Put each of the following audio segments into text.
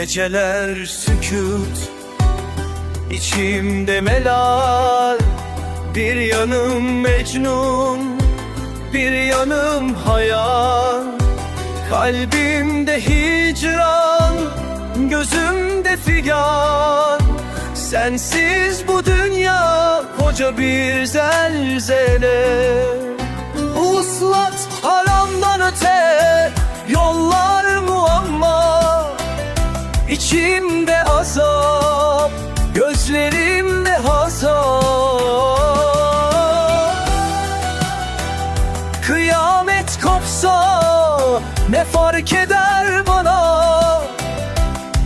Geceler sükut İçimde melal. Bir yanım Mecnun Bir yanım hayal. Kalbimde hicran Gözümde figan. Sensiz bu dünya Koca bir zelzele İçimde azap Gözlerimde hazap Kıyamet kopsa Ne fark eder bana?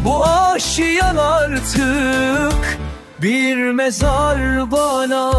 Bu aşiyan artık Bir mezar bana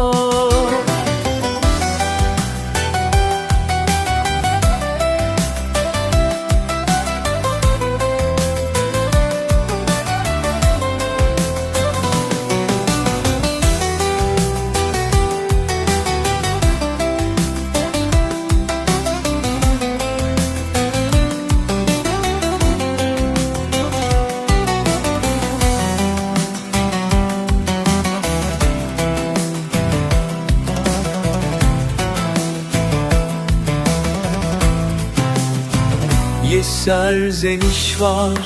Yeser zeniş var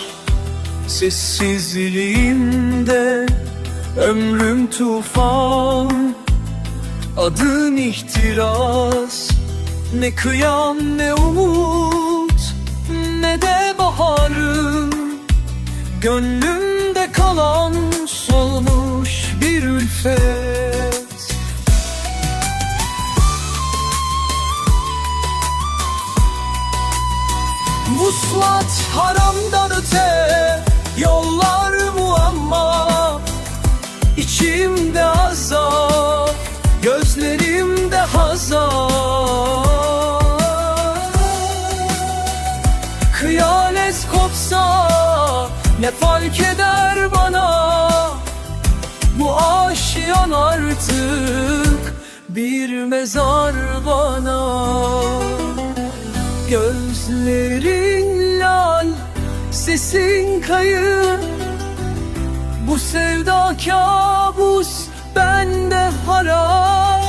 Sessizliğimde. Ömrüm tufan Adın ihtiras. Ne kıyam ne umut Ne de baharım Gönlümde kalan solmuş bir ülfet Vuslat haramdan öte Yollar muamma İçimde azap Gözlerimde hazan Kıyamet kopsa Ne fark eder bana? Bu aşiyan artık Bir mezar bana. Gözlerin lal, sesin kayıp Bu sevda kabus, bende harap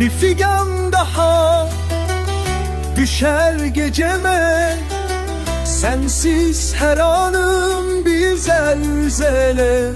Bir figan daha düşer geceme. Sensiz her anım bir zelzele